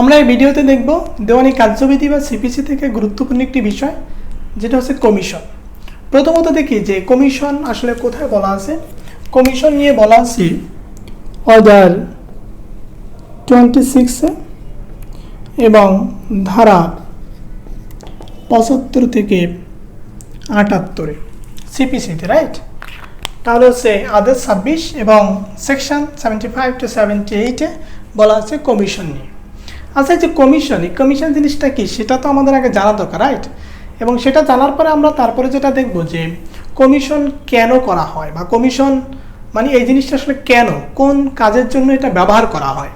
আমরা এই ভিডিওতে দেখব দেওয়ানি কার্যবিধি বা সিপিসি থেকে গুরুত্বপূর্ণ একটি বিষয়, যেটা হচ্ছে কমিশন। প্রথমত দেখি যে কমিশন আসলে কোথায় বলা আছে? কমিশন নিয়ে বলা আছে অর্ডার টোয়েন্টি সিক্সে এবং ধারা পঁচাত্তর থেকে আটাত্তরে সিপিসিতে রাইট তাহলে হচ্ছে আদেশ ছাব্বিশ এবং section seventy five to seventy এইটে বলা আছে কমিশন নিয়ে। আচ্ছা যে কমিশন এই কমিশন জিনিসটা কি? সেটা তো আমাদের আগে জানা দরকার রাইট এবং সেটা জানার পরে আমরা তারপরে যেটা দেখব যে কমিশন কেন করা হয়? বা কমিশন মানে এই জিনিসটা আসলে কেন? কোন কাজের জন্য এটা ব্যবহার করা হয়?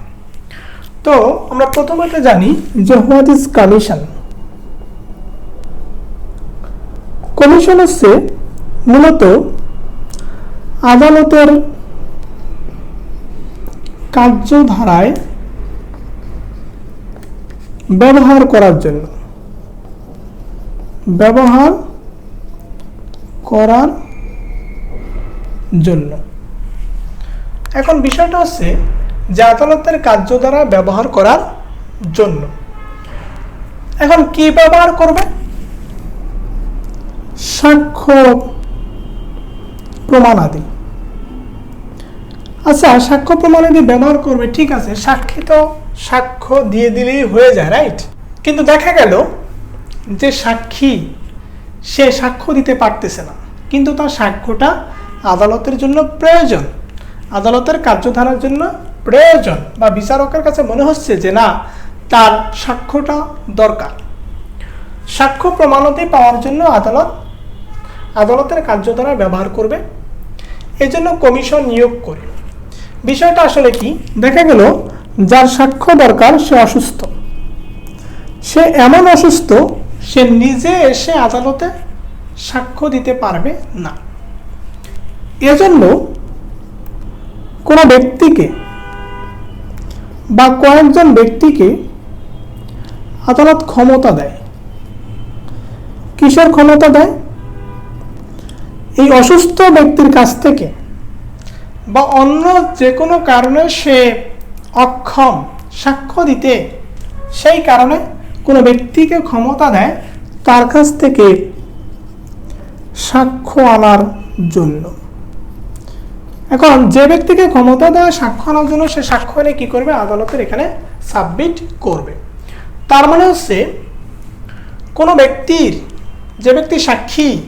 তো আমরা প্রথমত জানি যে হোয়াট ইজ কমিশন কমিশন হচ্ছে মূলত আদালতের কার্যধারায় ব্যবহার করার জন্য। ব্যবহার করার জন্য। এখন বিষয়টা হচ্ছে যে আদালতের কার্যধারা ব্যবহার করার জন্য। এখন কি ব্যবহার করবে? সাক্ষ্য প্রমাণাদি আচ্ছা সাক্ষ্য প্রমাণাদি ব্যবহার করবে, ঠিক আছে, সাক্ষী তো সাক্ষ্য দিয়ে দিলেই হয়ে যায় রাইট কিন্তু দেখা গেল যে সাক্ষী, সে সাক্ষ্য দিতে পারতেছে না। কিন্তু তার সাক্ষ্যটা আদালতের জন্য প্রয়োজন। আদালতের কার্যধারার জন্য প্রয়োজন বা বিচারকের কাছে মনে হচ্ছে যে না, তার সাক্ষ্যটা দরকার। সাক্ষ্য প্রমাণতি পাওয়ার জন্য আদালত, আদালতের কার্যধারা ব্যবহার করবে। এজন্য কমিশন নিয়োগ করে। বিষয়টা আসলে কি? দেখা গেল যার সাক্ষ্য দরকার, সে অসুস্থ। সে এমন অসুস্থ, সে নিজে এসে আদালতে সাক্ষ্য দিতে পারবে না। এজন্য কোনো ব্যক্তিকে বা কয়েকজন ব্যক্তিকে আদালত ক্ষমতা দেয়। কিসের ক্ষমতা দেয়? এই অসুস্থ ব্যক্তির কাছ থেকে বা অন্য যে কোনো কারণে সে অক্ষম সাক্ষ্য দিতে। সেই কারণে কোনো ব্যক্তিকে ক্ষমতা দেয় তার কাছ থেকে সাক্ষ্য আনার জন্য। এখন যে ব্যক্তিকে ক্ষমতা দেওয়া সাক্ষ্য আনার জন্য সে সাক্ষ্য এনে কী করবে? আদালতের এখানে সাবমিট করবে। তার মানে হচ্ছে, কোনো ব্যক্তির, যে ব্যক্তি সাক্ষী,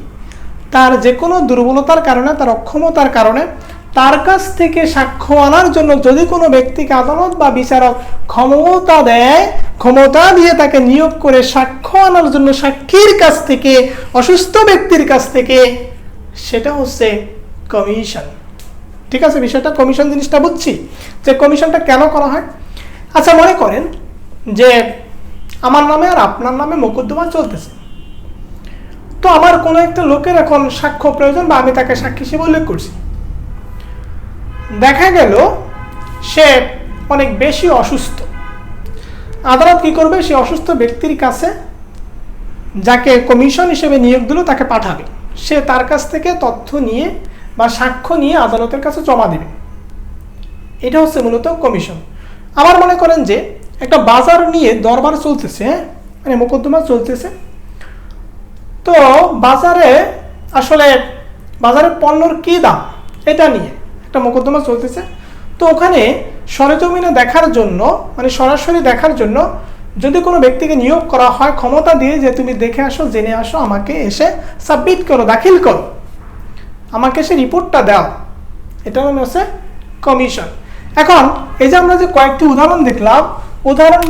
তার যে কোনো দুর্বলতার কারণে, তার অক্ষমতার কারণে তার কাছ থেকে সাক্ষ্য আনার জন্য যদি কোনো ব্যক্তিকে আদালত বা বিচারক ক্ষমতা দেয়, ক্ষমতা দিয়ে তাকে নিয়োগ করে সাক্ষ্য আনার জন্য সাক্ষীর কাছ থেকে, অসুস্থ ব্যক্তির কাছ থেকে, সেটা হচ্ছে কমিশন। ঠিক আছে, বিষয়টা কমিশন জিনিসটা বুঝছি। যে কমিশনটা কেন করা হয়? আচ্ছা মনে করেন যে আমার নামে আর আপনার নামে মোকদ্দমা চলতেছে। তো আমার কোনো একটা লোকের এখন সাক্ষ্য প্রয়োজন বা আমি তাকে সাক্ষী হিসেবে উল্লেখ করছি। দেখা গেল সে অনেক বেশি অসুস্থ। আদালত কি করবে? সে অসুস্থ ব্যক্তির কাছে যাকে কমিশন হিসেবে নিয়োগ দিল, তাকে পাঠাবে। সে তার কাছ থেকে তথ্য নিয়ে বা সাক্ষ্য নিয়ে আদালতের কাছে জমা দেবে। এটা হচ্ছে মূলত কমিশন। আবার মনে করেন যে একটা বাজার নিয়ে দরবার চলতেছে হ্যাঁ? মানে মোকদ্দমা চলতেছে। তো বাজারে আসলে বাজারে পণ্যর কী দাম? এটা নিয়ে। একটা মোকদ্দমা চলতেছে। তো ওখানে সরেজমিনে দেখার জন্য মানে সরাসরি দেখার জন্য যদি কোনো ব্যক্তিকে নিয়োগ করা হয়, ক্ষমতা দিয়ে যে তুমি দেখে আসো, জেনে আসো, আমাকে এসে সাবমিট করো, দাখিল করো। আমাকে সে রিপোর্টটা দাও। এটা মানে হচ্ছে কমিশন এখন এই যে আমরা যে কয়েকটি উদাহরণ দেখলাম, উদাহরণ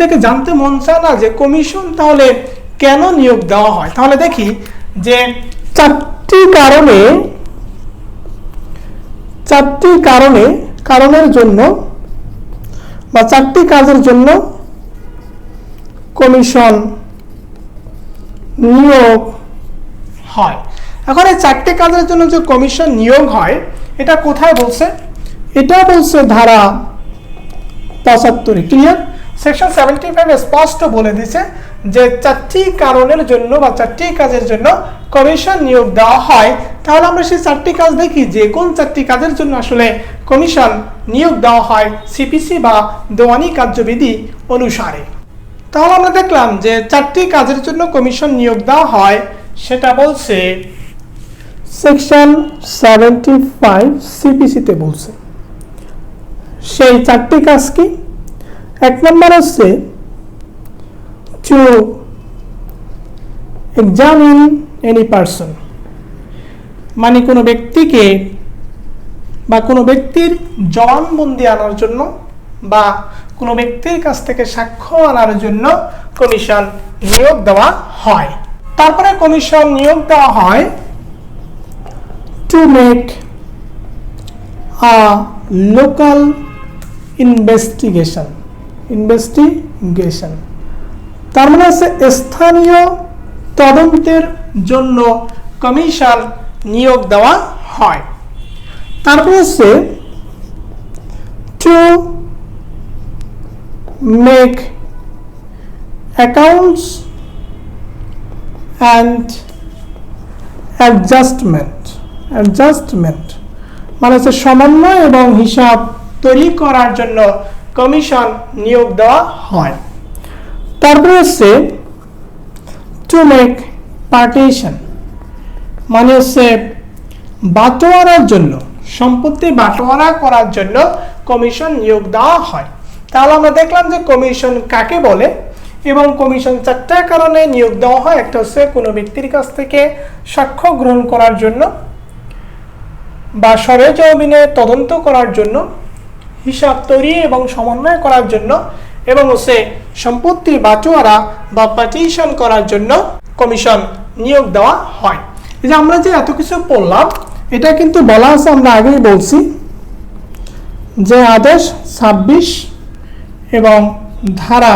থেকে জানতে মন চায় না যে কমিশন তাহলে কেন নিয়োগ দেওয়া হয়? তাহলে দেখি যে চারটি কারণে চারটি কারণে, কারণের জন্য বা চারটি কাজের জন্য কমিশন নিয়োগ হয়। এখন এই চারটি কাজের জন্য যে কমিশন নিয়োগ হয়, এটা কোথায় বলছে? এটা বলছে ধারা পঁচাত্তরে ক্লিয়ার সেকশন সেভেন্টি ফাইভ স্পষ্ট বলে দিছে যে চারটি কারণের জন্য বা চারটি কাজের জন্য কমিশন নিয়োগ দেওয়া হয়। তাহলে আমরা সেই চারটি কাজ দেখি, যে কোন চারটি কাজের জন্য আসলে কমিশন নিয়োগ দেওয়া হয় সিপিসি বা দেওয়ানি কার্যবিধি অনুসারে। তাহলে আমরা দেখলাম যে চারটি কাজের জন্য কমিশন নিয়োগ দেওয়া হয়, সেটা বলছে সেকশন সেভেন্টি ফাইভ সিপিসিতে বলছে। সেই চারটি কাজ কি? এক নম্বর হচ্ছে টু এক্সামিন এনি পার্সন মানে কোনো ব্যক্তিকে বা কোনো ব্যক্তির জবানবন্দি আনার জন্য বা কোনো ব্যক্তির কাছ থেকে সাক্ষ্য আনার জন্য কমিশন নিয়োগ দেওয়া হয়। তারপরে কমিশন নিয়োগ দেওয়া হয় to make a local investigation investigation তার মানে হচ্ছে স্থানীয় তদন্তের জন্য কমিশন নিয়োগ দেওয়া হয়। তারপরে হচ্ছে to make accounts and adjustment adjustment মানে হচ্ছে সমন্বয় এবং হিসাব তৈরি করার জন্য কমিশন নিয়োগ দেওয়া হয়। তারপরে হচ্ছে টু মেক পার্টিশন মানে হচ্ছে বাটোয়ারার জন্য, সম্পত্তি বাটোয়ারা করার জন্য কমিশন নিয়োগ দেওয়া হয়। তাহলে আমরা দেখলাম যে কমিশন কাকে বলে এবং কমিশন চারটা কারণে নিয়োগ দেওয়া হয়। একটা হচ্ছে কোনো ব্যক্তির কাছ থেকে সাক্ষ্য গ্রহণ করার জন্য বা সরেজমিনে তদন্ত করার জন্য। হিসাব তৈরি এবং সমন্বয় করার জন্য এবং হচ্ছে সম্পত্তি বাটোয়ারা বা পার্টিশন করার জন্য কমিশন নিয়োগ দেওয়া হয়। এই যে আমরা যে এত কিছু পড়লাম, এটা কিন্তু বলা আছে, আমরা আগেই বলছি যে আদেশ ছাব্বিশ এবং ধারা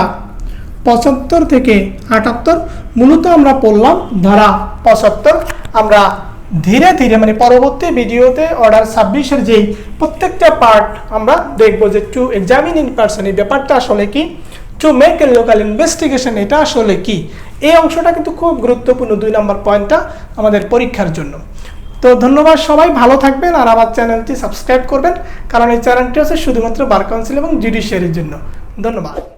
পঁচাত্তর থেকে আটাত্তর মূলত আমরা পড়লাম ধারা পঁচাত্তর। আমরা ধীরে ধীরে মানে পরবর্তী ভিডিওতে অর্ডার ছাব্বিশের যেই প্রত্যেকটা পার্ট আমরা দেখব যে টু এক্সামিন ইন পার্সন এই ব্যাপারটা আসলে কি? To make a local investigation এটা আসলে কি? এই অংশটা কিন্তু খুব গুরুত্বপূর্ণ দুই নম্বর পয়েন্টটা আমাদের পরীক্ষার জন্য। তো ধন্যবাদ সবাই, ভালো থাকবেন আর আমার চ্যানেলটি সাবস্ক্রাইব করবেন, কারণ এই চ্যানেলটি হচ্ছে শুধুমাত্র বার কাউন্সিল এবং জুডিশিয়ারির জন্য। ধন্যবাদ।